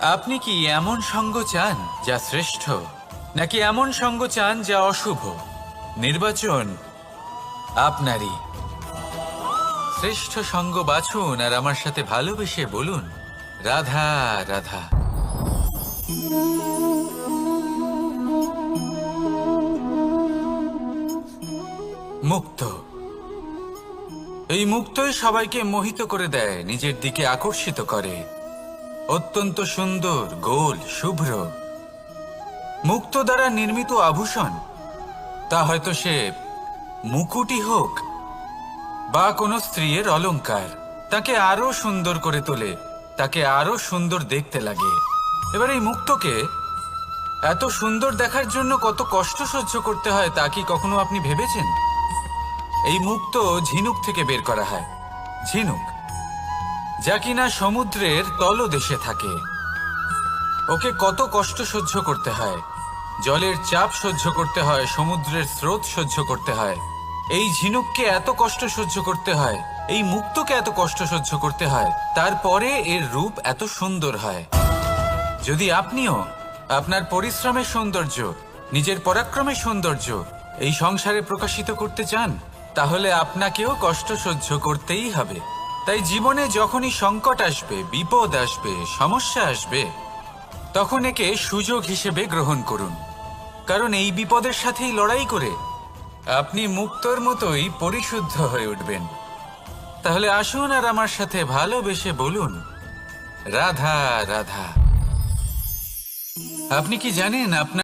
আপনি কি এমন সঙ্গ চান যা শ্রেষ্ঠ, নাকি এমন সঙ্গ চান যা অশুভ? নির্বাচন আপনারই। শ্রেষ্ঠ সঙ্গ বাছুন আর আমার সাথে ভালোবেসে বলুন, রাধা রাধা। মুক্ত। এই মুক্তই সবাইকে মোহিত করে দেয়, নিজের দিকে আকর্ষিত করে। অত্যন্ত সুন্দর, গোল, শুভ্র। মুক্ত দ্বারা নির্মিত আভূষণ, তা হয়তো সে মুকুটি হোক বা কোনো স্ত্রীর অলংকার। তাকে আরও সুন্দর করে তোলে, তাকে আরও সুন্দর দেখতে লাগে। এবার এই মুক্তকে এত সুন্দর দেখার জন্য কত কষ্ট সহ্য করতে হয় তা কি কখনো আপনি ভেবেছেন? এই মুক্ত ঝিনুক থেকে বের করা হয়। ঝিনুক। যা কিনা সমুদ্রের তলদেশে থাকে। ওকে কত কষ্ট সহ্য করতে হয়। জলের চাপ সহ্য করতে হয়, সমুদ্রের স্রোত সহ্য করতে হয়। এই ঝিনুককে এত কষ্ট সহ্য করতে হয়, এই মুক্তকে এত কষ্ট সহ্য করতে হয়, তারপরে এর রূপ এত সুন্দর হয়। যদি আপনিও আপনার পরিশ্রমের সৌন্দর্য, নিজের পরাক্রমের সৌন্দর্য এই সংসারে প্রকাশিত করতে চান, তাহলে আপনাকেও কষ্ট সহ্য করতেই হবে। তাই জীবনে যখনই সংকট আসবে, বিপদ আসবে, সমস্যা আসবে, তখন একে সুযোগ হিসেবে গ্রহণ করুন। কারণ এই বিপদের সাথেই লড়াই করে আপনি মুক্তর মতোই পরিশুদ্ধ হয়ে উঠবেন। তাহলে আসুন আর আমার সাথে ভালোবেসে বলুন, রাধা রাধা। আপনি কি জানেন আপনার